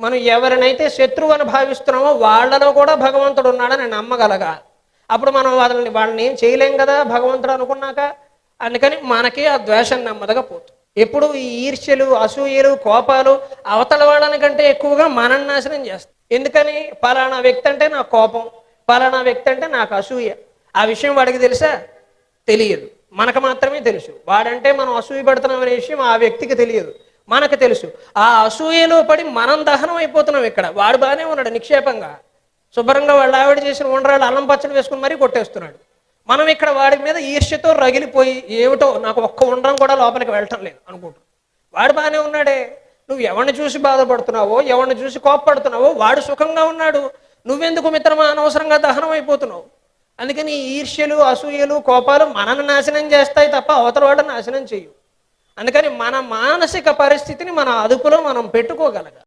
మనం ఎవరినైతే శత్రువు అని భావిస్తున్నామో వాళ్ళలో కూడా భగవంతుడు ఉన్నాడని నమ్మగలగాలి అప్పుడు మనం వాళ్ళని వాళ్ళని ఏం చేయలేం కదా భగవంతుడు అనుకున్నాక. అందుకని మనకి ఆ ద్వేషం నెమ్మదిగా పోతుంది. ఎప్పుడు ఈ ఈర్ష్యలు అసూయలు కోపాలు అవతల వాళ్ళని కంటే ఎక్కువగా మనం నాశనం చేస్తాం ఎందుకని? పలానా వ్యక్తి అంటే నాకు కోపం పలానా వ్యక్తి అంటే నాకు అసూయ. ఆ విషయం వాడికి తెలుసా? తెలియదు. మనకు మాత్రమే తెలుసు. వాడంటే మనం అసూయ పడుతున్నాం అనే విషయం ఆ వ్యక్తికి తెలియదు. మనకు తెలుసు. ఆ అసూయలో పడి మనం దహనం అయిపోతున్నాం ఇక్కడ. వాడు బాగానే ఉన్నాడు నిక్షేపంగా. శుభ్రంగా వాళ్ళ ఆవిడ చేసిన ఉండరాళ్ళు అల్లం పచ్చడి వేసుకుని మరీ కొట్టేస్తున్నాడు. మనం ఇక్కడ వాడి మీద ఈర్ష్యతో రగిలిపోయి ఏమిటో నాకు ఒక్క ఉండడం కూడా లోపలికి వెళ్ళటం లేదు అనుకుంటున్నాం వాడు బాగానే ఉన్నాడే. నువ్వు ఎవరిని చూసి బాధపడుతున్నావో ఎవరిని చూసి కోప్పడుతున్నావో వాడు సుఖంగా ఉన్నాడు. నువ్వెందుకు మిత్రమా అనవసరంగా దహనం అయిపోతున్నావు? అందుకని ఈర్ష్యలు అసూయలు కోపాలు మనల్ని నాశనం చేస్తాయి తప్ప అవతల వాడు నాశనం చేయు అందుకని మన మానసిక పరిస్థితిని మన అదుపులో మనం పెట్టుకోగలగాలి.